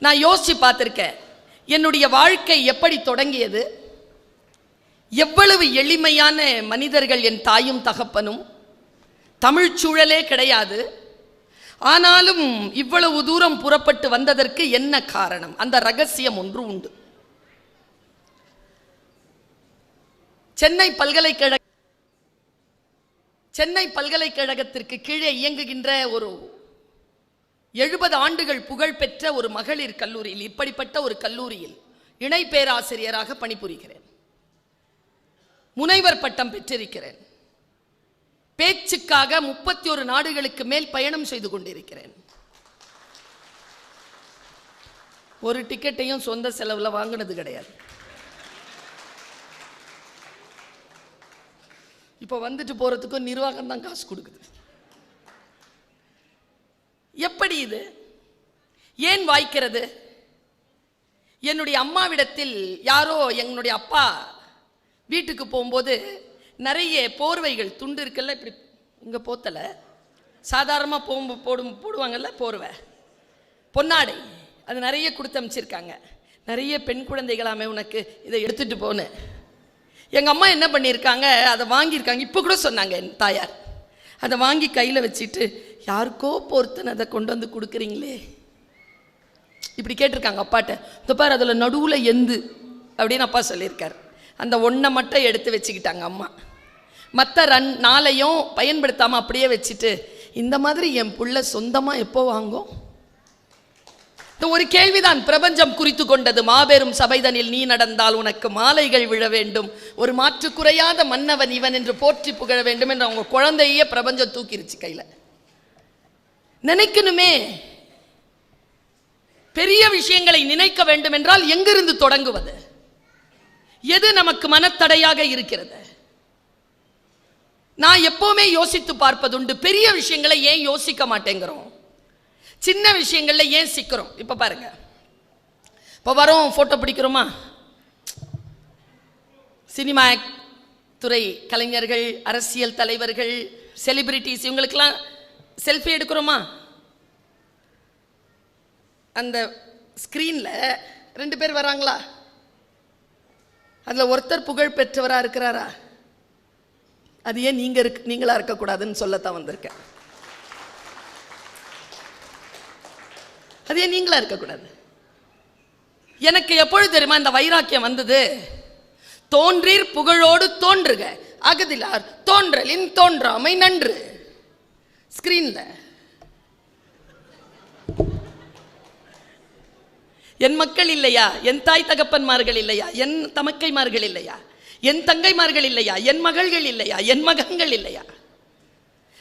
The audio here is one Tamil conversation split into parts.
நான் யோசிச்சு பார்த்துருக்கேன். என்னுடைய வாழ்க்கை எப்படி தொடங்கியது? எவ்வளவு எளிமையான மனிதர்கள் என் தாயும் தகப்பனும்? தமிழ் சூழலே கிடையாது. ஆனாலும் இவ்வளவு தூரம் புறப்பட்டு வந்ததற்கு என்ன காரணம்? அந்த ரகசியம் ஒன்று உண்டு. சென்னை பல்கலைக்கழக சென்னை பல்கலைக்கழகத்திற்கு கீழே இயங்குகின்ற ஒரு எழுபது ஆண்டுகள் புகழ்பெற்ற ஒரு மகளிர் கல்லூரியில் இப்படிப்பட்ட ஒரு கல்லூரியில் இணை பேராசிரியராக பணிபுரிகிறேன். முனைவர் பட்டம் பெற்றிருக்கிறேன். பேச்சுக்காக முப்பத்தி ஒரு நாடுகளுக்கு மேல் பயணம் செய்து கொண்டிருக்கிறேன். ஒரு டிக்கெட்டையும் சொந்த செலவில் வாங்கினது கிடையாது. இப்போ வந்துட்டு போறதுக்கும் நிர்வாகம் தான் காசு கொடுக்குது. எப்படி இது? ஏன் வாய்க்கிறது? என்னுடைய அம்மாவிடத்தில் யாரோ என்னுடைய அப்பா வீட்டுக்கு போகும்போது நிறைய போர்வைகள் துண்டு இருக்குல்ல இப்படி இங்கே போத்தலை. சாதாரணமாக போகும் போடும் போடுவாங்கல்ல போர்வை. பொன்னாடை அது நிறைய கொடுத்து அமைச்சிருக்காங்க. நிறைய பெண் குழந்தைகளாமே உனக்கு இதை எடுத்துட்டு போனேன். எங்கள் அம்மா என்ன பண்ணியிருக்காங்க? அதை வாங்கியிருக்காங்க. இப்போ கூட சொன்னாங்க என் தாயார். அதை வாங்கி கையில் வச்சுட்டு யாருக்கோ பொறுத்துன்னு அதை கொண்டு வந்து கொடுக்குறீங்களே. இப்படி கேட்டிருக்காங்க அப்பாட்ட. இந்த பாரு அதில் நடுவில் எந்து அப்படின்னு அப்பா சொல்லியிருக்கார். அந்த ஒன்றை மட்டும் எடுத்து வச்சுக்கிட்டாங்க அம்மா. மற்ற ரன் நாளையும் பயன்படுத்தாமல் அப்படியே வச்சுட்டு இந்த மாதிரி என் புள்ள சொந்தமாக எப்போ வாங்கும்? இந்த ஒரு கேள்விதான் பிரபஞ்சம் குறித்து கொண்டது. மாபெரும் சபைதனில் நீ நடந்தால் உனக்கு மாலைகள் விழ வேண்டும். ஒரு மாற்று குறையாத மன்னவன் இவன் என்று போற்றி புகழ வேண்டும் என்று அவங்க குழந்தையே பிரபஞ்சம் தூக்கிருச்சு கையில். நினைக்கணுமே. பெரிய விஷயங்களை நினைக்க வேண்டும் என்றால் எங்கிருந்து தொடங்குவது? எது நமக்கு மனத்தடையாக இருக்கிறது? நான் எப்பவுமே யோசித்து பார்ப்பதுண்டு பெரிய விஷயங்களை ஏன் யோசிக்க மாட்டேங்கிறோம்? சின்ன விஷயங்கள்ல ஏன் சிக்கிறோம்? இப்ப பாருங்க. இப்போ வரோம் போட்டோ பிடிக்கிறோமா? சினிமா துறை கலைஞர்கள் அரசியல் தலைவர்கள் செலிபிரிட்டிஸ் இவங்களுக்கெல்லாம் செல்ஃபி எடுக்கிறோமா? அந்த ஸ்க்ரீனில் ரெண்டு பேர் வராங்களா? அதில் ஒருத்தர் புகழ் பெற்றவராக இருக்கிறாரா? அது ஏன் நீங்கள் இருக் நீங்களா இருக்கக்கூடாதுன்னு சொல்லத்தான் வந்திருக்கேன். அது ஏன் நீங்களா இருக்கக்கூடாது? எனக்கு எப்பொழுது தெரியுமா இந்த வைராக்கியம் வந்தது? தோன்றீர் புகழோடு தோன்றுக அகதிலார் தோன்றலின் தோன்றாமை நன்று. ஸ்க்ரீனில் என் மக்கள் இல்லையா? என் தாய் தகப்பன்மார்கள் இல்லையா? என் தமக்கைமார்கள் இல்லையா? என் தங்கைமார்கள் இல்லையா? என் மகள்கள் இல்லையா? என் மகன்கள் இல்லையா?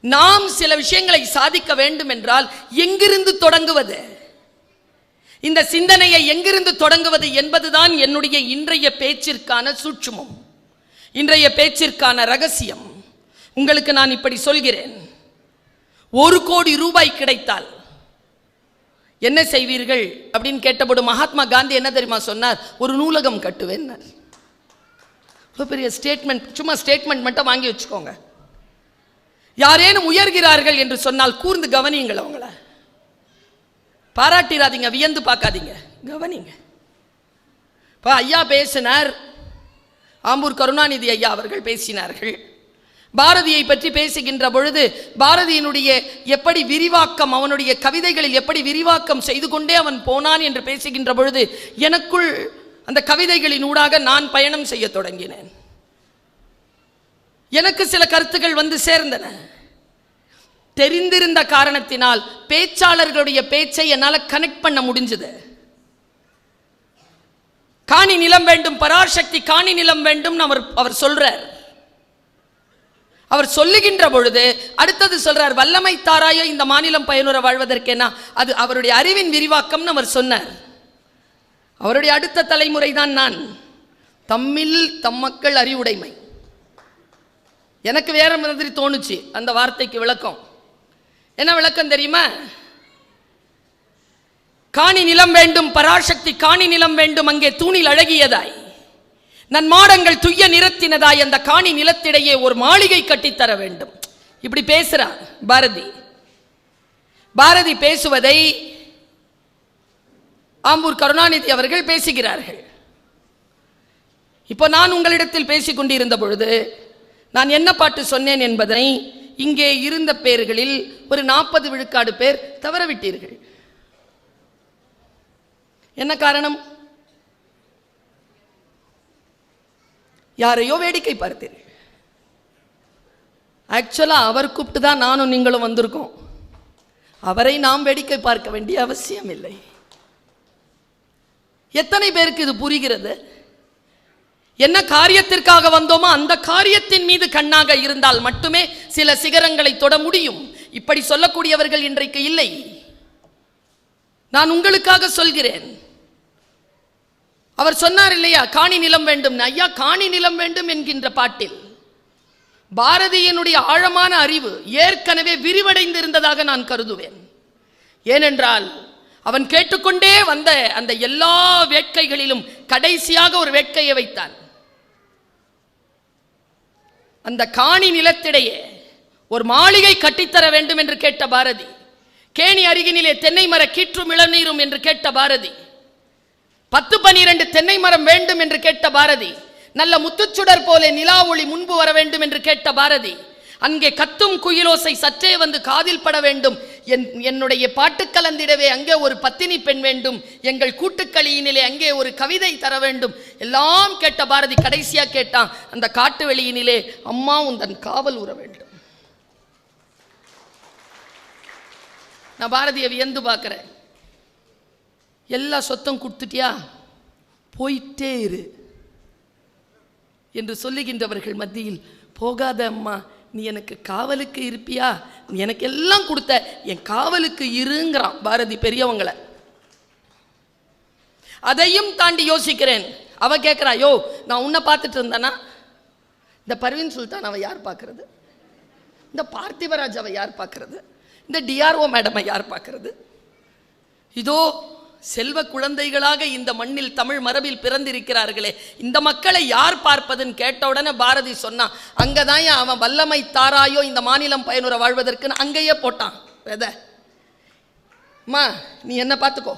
நாம் சில விஷயங்களை சாதிக்க வேண்டும் என்றால் எங்கிருந்து தொடங்குவது? இந்த சிந்தனையை எங்கிருந்து தொடங்குவது என்பதுதான் என்னுடைய இன்றைய பேச்சிற்கான சூட்சுமம். இன்றைய பேச்சிற்கான ரகசியம். உங்களுக்கு நான் இப்படி சொல்கிறேன். ஒரு கோடி ரூபாய் கிடைத்தால் என்ன செய்வீர்கள் அப்படின்னு கேட்டபோது மகாத்மா காந்தி என்ன தெரியுமா சொன்னார்? ஒரு நூலகம் கட்டுவேன் இவ்வளோ பெரிய ஸ்டேட்மெண்ட் சும்மா ஸ்டேட்மெண்ட் மட்டும் வாங்கி வச்சுக்கோங்க. யாரேனும் உயர்கிறார்கள் என்று சொன்னால் கூர்ந்து கவனியுங்கள் அவங்கள. பாராட்டிராதீங்க வியந்து பார்க்காதீங்க கவனிங்க. இப்போ ஐயா பேசினார் ஆம்பூர் கருணாநிதி ஐயா அவர்கள் பேசினார்கள். பாரதியை பற்றி பேசுகின்ற பொழுது பாரதியினுடைய எப்படி விரிவாக்கம் அவனுடைய கவிதைகளில் எப்படி விரிவாக்கம் செய்து கொண்டே அவன் போனான் என்று பேசுகின்ற பொழுது எனக்குள் அந்த கவிதைகளின் ஊடாக நான் பயணம் செய்ய தொடங்கினேன். எனக்கு சில கருத்துக்கள் வந்து சேர்ந்தன. தெரிந்திருந்த காரணத்தினால் பேச்சாளர்களுடைய பேச்சை என்னால் கனெக்ட் பண்ண முடிஞ்சது. காணி நிலம் வேண்டும் பராசக்தி காணி நிலம் வேண்டும் அவர் அவர் சொல்றார். அவர் சொல்லுகின்ற பொழுது அடுத்தது சொல்றார் வல்லமை தாராயோ இந்த மாநிலம் பயனுற வாழ்வதற்கேனா? அது அவருடைய அறிவின் விரிவாக்கம்னு அவர் சொன்னார். அவருடைய அடுத்த தலைமுறை தான் நான். தம்மில் தம் மக்கள் அறிவுடைமை. எனக்கு வேற மாதிரி தோணுச்சு அந்த வார்த்தைக்கு விளக்கம். என்ன விளக்கம் தெரியுமா? காணி நிலம் வேண்டும் பராசக்தி காணி நிலம் வேண்டும் அங்கே தூணில் அழகியதாய். நன் மாடங்கள் துய்ய நிறத்தினதாய் அந்த காணி நிலத்திடையே ஒரு மாளிகை கட்டித்தர வேண்டும். இப்படி பேசுறான் பாரதி. பாரதி பேசுவதை ஆம்பூர் கருணாநிதி அவர்கள் பேசுகிறார்கள். இப்போ நான் உங்களிடத்தில் பேசிக் கொண்டிருந்த பொழுது நான் என்ன பாட்டு சொன்னேன் என்பதை இங்கே இருந்த பேர்களில் ஒரு நாற்பது விழுக்காடு பேர் தவறவிட்டீர்கள். என்ன காரணம்? யாரையோ வேடிக்கை பார்த்தீர்கள் ஆக்சுவலா அவர் கூப்பிட்டு தான் நானும் நீங்களும் வந்திருக்கோம். அவரை நாம் வேடிக்கை பார்க்க வேண்டிய அவசியம் இல்லை எத்தனை பேருக்கு இது புரிகிறது? என்ன காரியத்திற்காக வந்தோமோ அந்த காரியத்தின் மீது கண்ணாக இருந்தால் மட்டுமே சில சிகரங்களை தொட முடியும். இப்படி சொல்லக்கூடியவர்கள் இன்றைக்கு இல்லை. நான் உங்களுக்காக சொல்கிறேன். அவர் சொன்னார் இல்லையா காணி நிலம் வேண்டும். ஐயா காணி நிலம் வேண்டும் என்கின்ற பாட்டில். பாரதியினுடைய ஆழமான அறிவு ஏற்கனவே விரிவடைந்திருந்ததாக நான் கருதுவேன். ஏனென்றால் அவன் கேட்டுக்கொண்டே வந்த அந்த எல்லா வேட்கைகளிலும் கடைசியாக ஒரு வேட்கையை வைத்தான். அந்த காணி நிலத்திடையே ஒரு மாளிகை கட்டித்தர வேண்டும் என்று கேட்ட பாரதி கேணி அருகினிலே தென்னை மர கீற்றும் இளநீரும் என்று கேட்ட பாரதி பத்து பனிரெண்டு தென்னை மரம் வேண்டும் என்று கேட்ட பாரதி நல்ல முத்துச்சுடர் போலே நிலா ஒளி முன்பு வர வேண்டும் என்று கேட்ட பாரதி அங்கே கத்தும் குயிலோசை சற்றே வந்து காதில் பட வேண்டும் என் என்னுடைய பாட்டு கலந்திடவே அங்கே ஒரு பத்தினி பெண் வேண்டும் எங்கள் கூட்டுக்களியினிலே அங்கே ஒரு கவிதை தர வேண்டும் எல்லாம் கேட்ட பாரதி கடைசியா கேட்டான் அந்த காட்டு வெளியினிலே அம்மா உந்தன் காவல் உற வேண்டும். நான் பாரதியை வியந்து பார்க்கிறேன். எல்லா சொத்தம் கொடுத்துட்டியா? போயிட்டே இரு. என்று சொல்லுகின்றவர்கள் மத்தியில் போகாத அம்மா நீ எனக்கு காவலுக்கு இருப்பியா? நீ எனக்கு எல்லாம் கொடுத்த என் காவலுக்கு இருங்கிறான். பாரதி பெரியவங்களை. அதையும் தாண்டி யோசிக்கிறேன். அவ கேட்குறா யோ நான் உன்னை பார்த்துட்டு இருந்தேனா? இந்த பர்வீன் சுல்தான் அவ யார் பார்க்கறது இந்த பார்த்திபராஜ் அவ யார் பார்க்கறது இந்த டிஆர்ஓ மேடமை யார் பார்க்கறது இதோ செல்வ குழந்தைகளாக இந்த மண்ணில் தமிழ் மரபில் பிறந்திருக்கிறார்களே. இந்த மக்களை யார் பார்ப்பதுன்னு கேட்ட உடனே பாரதி சொன்னான் அங்கதான் அவன் வல்லமை தாராயோ இந்த மாநிலம் பயனுற வாழ்வதற்குன்னு அங்கேயே போட்டான். வெத அம்மா நீ என்ன பார்த்துக்கோ.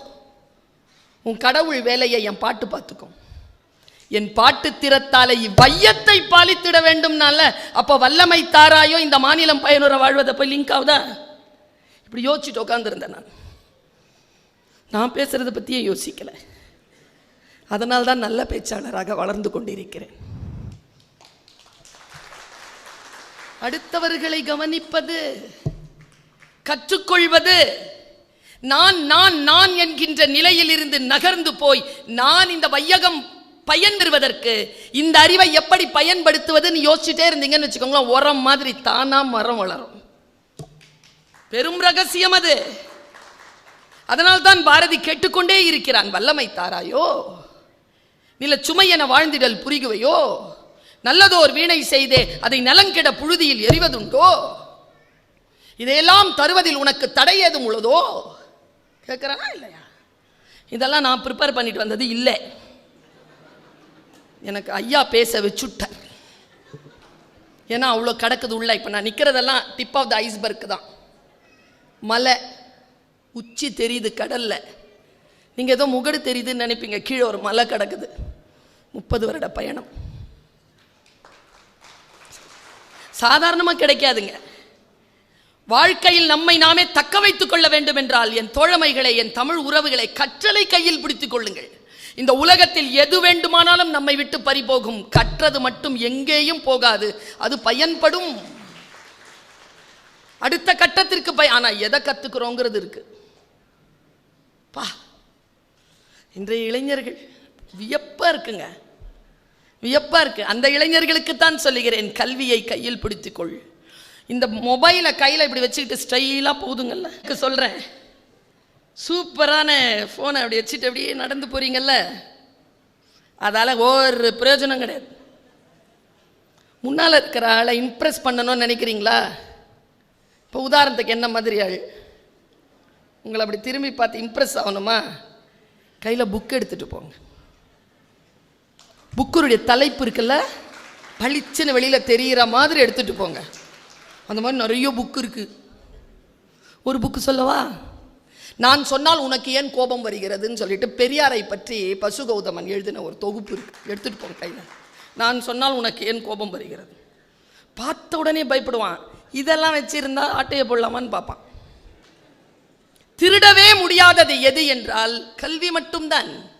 உன் கடவுள் வேலையை என் பாட்டு பார்த்துக்கோ என் பாட்டு திறத்தாலே இவ்வையத்தை பாலித்திட வேண்டும்னால அப்போ வல்லமை தாராயோ இந்த மாநிலம் பயனுற வாழ்வதை போய் லிங்க் ஆகுதா? இப்படி யோசிச்சுட்டு உட்காந்துருந்தேன் நான். நான் பேசுறதை பற்றியே யோசிக்கலை. அதனால் தான் நல்ல பேச்சாளராக வளர்ந்து கொண்டிருக்கிறேன். அடுத்தவர்களை கவனிப்பது கற்றுக்கொள்வது நான் நான் நான் என்கின்ற நிலையிலிருந்து நகர்ந்து போய் நான் இந்த வையகம் பயன் பெறுவதற்கு இந்த அறிவை எப்படி பயன்படுத்துவதுன்னு யோசிச்சுட்டே இருந்தீங்கன்னு வச்சுக்கோங்களேன் உரம் மாதிரி தானா மரம் வளரும். பெரும் ரகசியம் அது. அதனால் தான் பாரதி கேட்டுக்கொண்டே இருக்கிறான் வல்லமை தாராயோ நில சுமை என வாழ்ந்திடல் புரிகுவையோ நல்லதோர் வீணை செய்தே அதை நலங்கெட புழுதியில் எறிவதுண்டோ? இதையெல்லாம் தருவதில் உனக்கு தடை ஏதும் உள்ளதோ? கேட்குறானா இல்லையா? இதெல்லாம் நான் ப்ரிப்பேர் பண்ணிட்டு வந்தது இல்லை. எனக்கு ஐயா பேச வச்சுட்டார். ஏன்னா அவ்வளோ கிடக்குது உள்ள. இப்போ நான் நிற்கிறதெல்லாம் டிப் ஆஃப் த ஐஸ்பர்க் தான். மலை உச்சி தெரியுது கடல்ல. நீங்கள் ஏதோ முகடு தெரியுதுன்னு நினைப்பீங்க கீழே ஒரு மலை கிடக்குது. முப்பது வருட பயணம். சாதாரணமாக கிடைக்காதுங்க. வாழ்க்கையில் நம்மை நாமே தக்க வைத்துக் கொள்ள வேண்டும் என்றால் என் தோழமைகளை என் தமிழ் உறவுகளை கற்றலை கையில் பிடித்துக் கொள்ளுங்கள். இந்த உலகத்தில் எது வேண்டுமானாலும் நம்மை விட்டு பறிபோகும். கற்றது மட்டும் எங்கேயும் போகாது. அது பயன்படும். அடுத்த கட்டத்திற்கு பய ஆனால் எதை கற்றுக்கிறோங்கிறது இருக்குது பா இன்றைய இளைஞர்கள் வியப்பாக இருக்குங்க. வியப்பாக இருக்குது அந்த இளைஞர்களுக்கு தான் சொல்லுகிறேன் கல்வியை கையில் பிடித்துக்கொள். இந்த மொபைலை கையில் இப்படி வச்சுக்கிட்டு ஸ்டைலாக போதுங்கள்ல சொல்கிறேன் சூப்பரான ஃபோனை அப்படி வச்சுட்டு அப்படியே நடந்து போகிறீங்கல்ல அதால் ஒரு பிரயோஜனம் கிடையாது. முன்னால் இருக்கிற ஆளை இம்ப்ரெஸ் பண்ணணும்னு நினைக்கிறீங்களா? இப்போ உதாரணத்துக்கு என்ன மாதிரி ஆள்? உங்களை அப்படி திரும்பி பார்த்து இம்ப்ரெஸ் ஆகணுமா? கையில் புக் எடுத்துகிட்டு போங்க. புக்குடைய தலைப்பு இருக்குல்ல? பளிச்சுன்னு வெளியில் தெரிகிற மாதிரி எடுத்துகிட்டு போங்க. அந்த மாதிரி நிறைய புக்கு இருக்குது ஒரு புக்கு சொல்லவா? நான் சொன்னால் உனக்கு ஏன் கோபம் வருகிறதுன்னு சொல்லிட்டு பெரியாரை பற்றி பசு கௌதமன் எழுதின ஒரு தொகுப்பு இருக்குது எடுத்துகிட்டு போங்க கையில். நான் சொன்னால் உனக்கு ஏன் கோபம் வருகிறது? பார்த்த உடனே பயப்படுவான். இதெல்லாம் வச்சுருந்தா ஆட்டையை போடலாமான்னு பார்ப்பான். திருடவே முடியாதது எது என்றால் கல்வி மட்டும்தான்.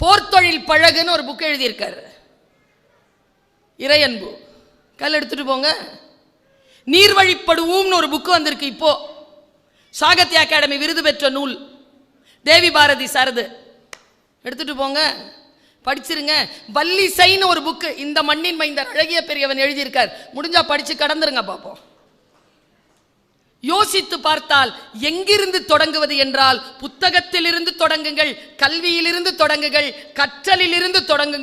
போர்த்தொழில் பழகுன்னு ஒரு புக் எழுதியிருக்கார். இறையன்பு. கல் எடுத்துட்டு போங்க. நீர்வழிப்படுவோம்னு ஒரு புக்கு வந்திருக்கு இப்போ. சாகித்ய அகாடமி விருது பெற்ற நூல். தேவி பாரதி சரது. எடுத்துட்டு போங்க. படிச்சிருங்க. வல்லிசைன்னு ஒரு புக்கு இந்த மண்ணின் மைந்தர் அழகிய பெரியவன் எழுதியிருக்கார். முடிஞ்சா படிச்சு கடந்துருங்க பார்ப்போம் யோசித்து பார்த்தால் எங்கிருந்து தொடங்குவது என்றால் புத்தகத்திலிருந்து தொடங்குங்கள் கல்வியிலிருந்து தொடங்குங்கள் கற்றலிலிருந்து தொடங்குங்கள்